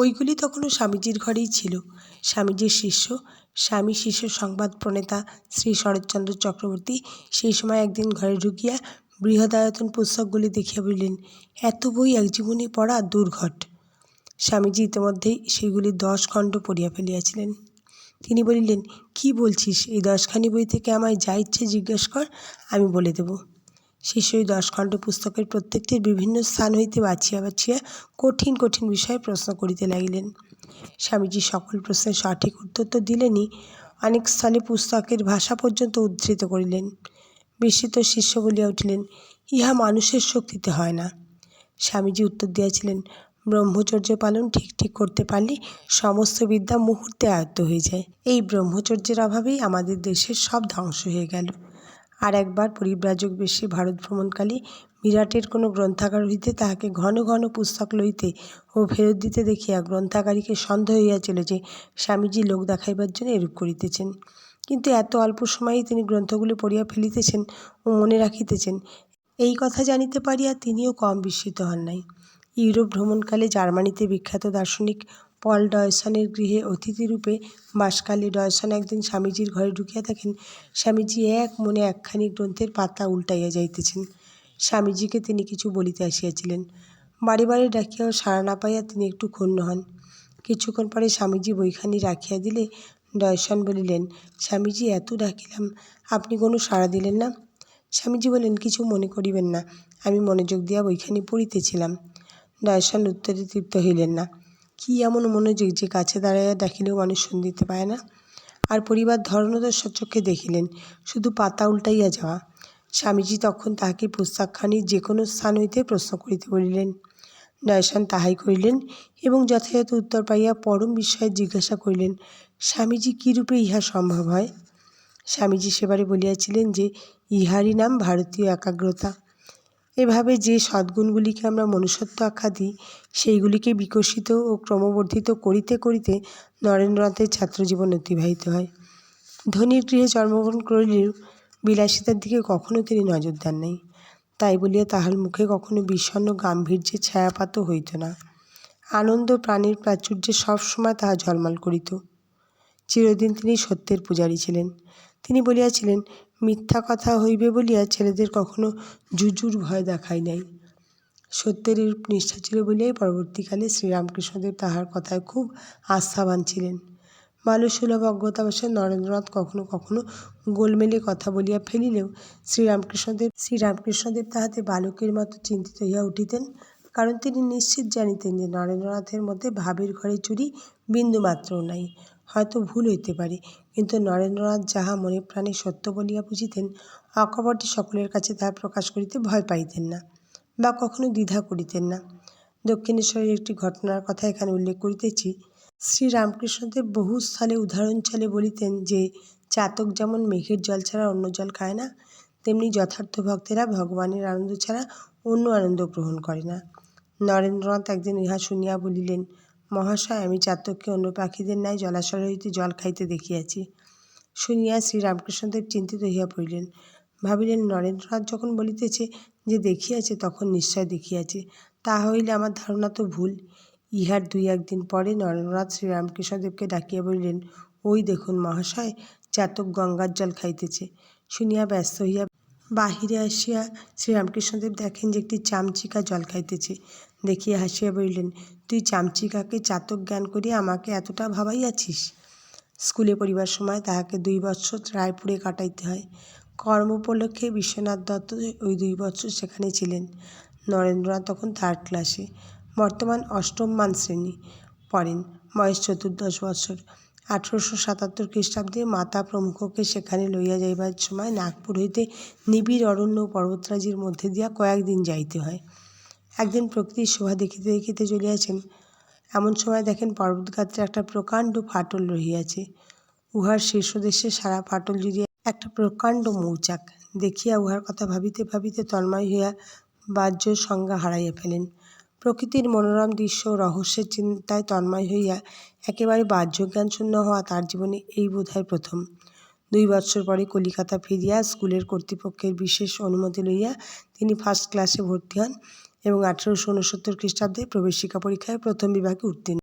বইগুলি তখনও স্বামীজির ঘরেই ছিল। স্বামীজির শিষ্য, স্বামী শিষ্য সংবাদ প্রণেতা শ্রী শরৎচন্দ্র চক্রবর্তী সেই সময় একদিন ঘরে ঢুকিয়া বৃহদায়তন পুস্তকগুলি দেখিয়া বলিলেন, এত বই এক জীবনে পড়া দুর্ঘট। স্বামীজি ইতিমধ্যেই সেইগুলি দশ খণ্ড পড়িয়া ফেলিয়াছিলেন। তিনি বলিলেন, কি বলছিস? এই দশখানি বই থেকে আমায় যা ইচ্ছে জিজ্ঞেস কর, আমি বলে দেব। শিষ্য ওই দশ খণ্ড পুস্তকের প্রত্যেকটির বিভিন্ন স্থান হইতে বাছিয়া বাছিয়া কঠিন কঠিন বিষয়ে প্রশ্ন করিতে লাগিলেন। স্বামীজি সকল প্রশ্নের সঠিক উত্তর তো দিলেনই, অনেক স্থলে পুস্তকের ভাষা পর্যন্ত উদ্ধৃত করিলেন। বিস্মিত শিষ্য বলিয়া উঠিলেন, ইহা মানুষের শক্তিতে হয় না। স্বামীজি উত্তর দিয়াছিলেন, ব্রহ্মচর্য পালন ঠিক ঠিক করতে পারলে সমস্ত বিদ্যা মুহূর্তে আয়ত্ত হয়ে যায়। এই ব্রহ্মচর্যের অভাবেই আমাদের দেশের সব ধ্বংস হয়ে গেল। আর একবার পরিব্রাজক বেশে ভারত ভ্রমণকালে বিরাটের কোনো গ্রন্থাগার হইতে তাহাকে ঘন ঘন পুস্তক লইতে ও ফেরত দিতে দেখিয়া গ্রন্থাগারিকে সন্দেহ হইয়াছিল যে স্বামীজি লোক দেখাইবার জন্য এরূপ করিতেছেন। কিন্তু এত অল্প সময়েই তিনি গ্রন্থগুলি পড়িয়া ফেলিতেছেন ও মনে রাখিতেছেন। এই কথা জানিতে পারিয়া তিনিও কম বিস্মিত হন নাই। ইউরোপ ভ্রমণকালে জার্মানিতে বিখ্যাত দার্শনিক পল ডয়সনের গৃহে অতিথিরূপে বাসকালে ডয়সন একদিন স্বামীজির ঘরে ঢুকিয়া থাকেন স্বামীজি এক মনে একখানি গ্রন্থের পাতা উল্টাইয়া যাইতেছেন। স্বামীজিকে তিনি কিছু বলিতে আসিয়াছিলেন। বাড়ি বাড়ি ডাকিয়াও সাড়া না পাইয়া তিনি একটু ক্ষুণ্ণ হন। কিছুক্ষণ পরে স্বামীজি বইখানি রাখিয়া দিলে ডয়সন বলিলেন, স্বামীজি, এত ডাকিলাম, আপনি কোনো সাড়া দিলেন না? স্বামীজি বলেন কিছু মনে করিবেন না, আমি মনোযোগ দিয়া বইখানি পড়িতেছিলাম। ডয়সন উত্তরে তৃপ্ত হইলেন না। কি এমন মনোযোগ যে কাছে দাঁড়াইয়া ডাকিলেও মানুষ শুনিতে পায় না? আর পরিবার ধর্মদর সচক্ষে দেখিলেন, শুধু পাতা উল্টাইয়া যাওয়া। স্বামীজি তখন তাহাকে পুস্তকখানির যে কোনো স্থান হইতে প্রশ্ন করিতে বলিলেন। নয়সান তাহাই করিলেন এবং যথাযথ উত্তর পাইয়া পরম বিস্ময়ে জিজ্ঞাসা করিলেন, স্বামীজি কীরূপে ইহা সম্ভব হয়? স্বামীজি সেবারে বলিয়াছিলেন যে, ইহারই নাম ভারতীয় একাগ্রতা। এভাবে যে সদ্গুণগুলিকে আমরা মনুষ্যত্ব আখ্যা দিই, সেইগুলিকে বিকশিত ও ক্রমবর্ধিত করিতে করিতে নরেন্দ্রনাথের ছাত্রজীবন অতিবাহিত হয়। ধনীর গৃহে জন্মগ্রহণ করিলেও বিলাসিতার দিকে কখনো তিনি নজর দেন নাই। তাই বলিয়া তাহার মুখে কখনো বিষণ্ন গাম্ভীর্যের ছায়াপাত হইত না। আনন্দ প্রাণীর প্রাচুর্যে সবসময় তাহা ঝলমল করিত। চিরদিন তিনি সত্যের পূজারী ছিলেন। তিনি বলিয়াছিলেন মিথ্যা কথা হইবে বলিয়া ছেলেদের কখনো জুজুর ভয় দেখায় নাই। সত্যের এরূপ নিষ্ঠা ছিল বলিয়াই পরবর্তীকালে শ্রীরামকৃষ্ণদেব তাহার কথায় খুব আস্থাবান ছিলেন। বালুসুলভ অজ্ঞতাবশে নরেন্দ্রনাথ কখনো কখনো গোলমেলে কথা বলিয়া ফেলিলেও শ্রীরামকৃষ্ণদেব শ্রীরামকৃষ্ণদেব তাহাতে বালকের মতো চিন্তিত হইয়া উঠিতেন, কারণ তিনি নিশ্চিত জানিতেন যে নরেন্দ্রনাথের মধ্যে ভাবের ঘরে চুরি বিন্দুমাত্রও নাই। হয়তো ভুল হইতে পারে। কিন্তু নরেন্দ্রনাথ যাহা মনে প্রাণে সত্য বলিয়া বুঝিতেন, অকপটে সকলের কাছে তাহা প্রকাশ করিতে ভয় পাইতেন না বা কখনো দ্বিধা করিতেন না। দক্ষিণেশ্বরের একটি ঘটনার কথা এখানে উল্লেখ করিতেছি। শ্রীরামকৃষ্ণদেব বহু স্থলে উদাহরণ চালে বলিতেন যে, চাতক যেমন মেঘের জল ছাড়া অন্য জল খায় না, তেমনি যথার্থ ভক্তেরা ভগবানের আনন্দ ছাড়া অন্য আনন্দ গ্রহণ করে না। নরেন্দ্রনাথ একদিন ইহা শুনিয়া বলিলেন মহাশয়, আমি চাতককে অন্য পাখিদের ন্যায় জলাশয় হইতে জল খাইতে দেখিয়াছি। শুনিয়া শ্রীরামকৃষ্ণদেব চিন্তিত হইয়া পড়িলেন। ভাবিলেন, নরেন্দ্রনাথ যখন বলিতেছে যে দেখিয়াছে, তখন নিশ্চয় দেখিয়াছে। তা হইলে আমার ধারণা তো ভুল। ইহার দুই একদিন পরে নরেন্দ্রনাথ শ্রীরামকৃষ্ণদেবকে ডাকিয়া বলিলেন, ওই দেখুন মহাশয়, চাতক গঙ্গার জল খাইতেছে। শুনিয়া ব্যস্ত হইয়া বাহিরে আসিয়া শ্রীরামকৃষ্ণদেব দেখেন যে একটি চামচিকা জল খাইতেছে। দেখিয়া হাসিয়া বলিলেন, তুই চামচিকাকে চাতক জ্ঞান করিয়া আমাকে এতটা ভাবাইয়াছিস? স্কুলে পড়িবার সময় তাহাকে দুই বৎসর রায়পুরে কাটাইতে হয়। কর্ম উপলক্ষে বিশ্বনাথ দত্ত ওই দুই বছর সেখানে ছিলেন। নরেন্দ্রনাথ তখন থার্ড ক্লাসে বর্তমান অষ্টম মান শ্রেণি। পড়েন, বয়স চতুর্দশ বছর। আঠারোশো সাতাত্তর খ্রিস্টাব্দে মাতা প্রমুখকে সেখানে লইয়া যাইবার সময় নাগপুর হইতে নিবিড় অরণ্য পর্বতরাজির মধ্যে দিয়া কয়েকদিন যাইতে হয়। একদিন প্রকৃতির শোভা দেখিতে দেখিতে চলিয়াছেন। এমন সময় দেখেন পর্বতগাত্রে একটা প্রকাণ্ড ফাটল রহিয়াছে। উহার শীর্ষদেশে সারা ফাটল জুড়িয়া একটা প্রকাণ্ড মৌচাক। দেখিয়া উহার কথা ভাবিতে ভাবিতে তন্ময় হইয়া বাহ্য সংজ্ঞা হারাইয়া ফেলেন। প্রকৃতির মনোরম দৃশ্য রহস্যের চিন্তায় তন্ময় হইয়া একেবারে বাহ্যজ্ঞান শূন্য হওয়া তার জীবনে এই বোধহয় প্রথম। দুই বছর পরে কলিকাতা ফিরিয়া স্কুলের কর্তৃপক্ষের বিশেষ অনুমতি লইয়া তিনি ফার্স্ট ক্লাসে ভর্তি হন এবং আঠেরোশো উনসত্তর খ্রিস্টাব্দে প্রবেশিকা পরীক্ষায় প্রথম বিভাগে উত্তীর্ণ